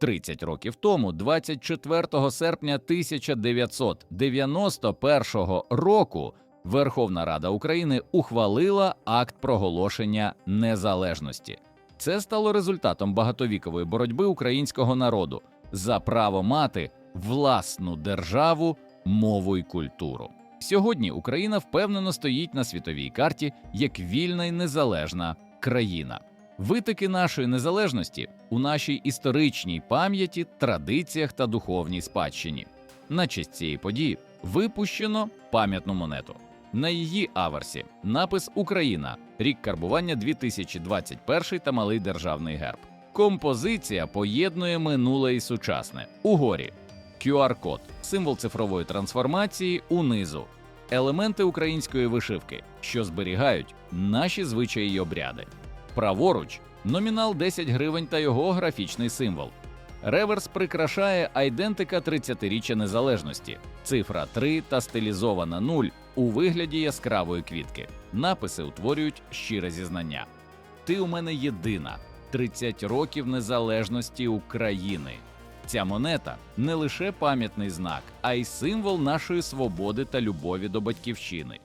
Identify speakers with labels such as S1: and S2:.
S1: 30 років тому, 24 серпня 1991 року, Верховна Рада України ухвалила акт проголошення незалежності. Це стало результатом багатовікової боротьби українського народу за право мати власну державу, мову й культуру. Сьогодні Україна впевнено стоїть на світовій карті як вільна й незалежна країна. Витоки нашої незалежності у нашій історичній пам'яті, традиціях та духовній спадщині. На честь цієї події випущено пам'ятну монету. На її аверсі напис Україна, рік карбування 2021 та малий державний герб. Композиція поєднує минуле і сучасне. Угорі QR-код, символ цифрової трансформації унизу, елементи української вишивки, що зберігають наші звичаї й обряди. Праворуч номінал 10 гривень та його графічний символ. Реверс прикрашає айдентика 30-річчя незалежності, цифра 3 та стилізована 0 у вигляді яскравої квітки. Написи утворюють щире зізнання. Ти у мене єдина 30 років незалежності України. Ця монета не лише пам'ятний знак, а й символ нашої свободи та любові до батьківщини.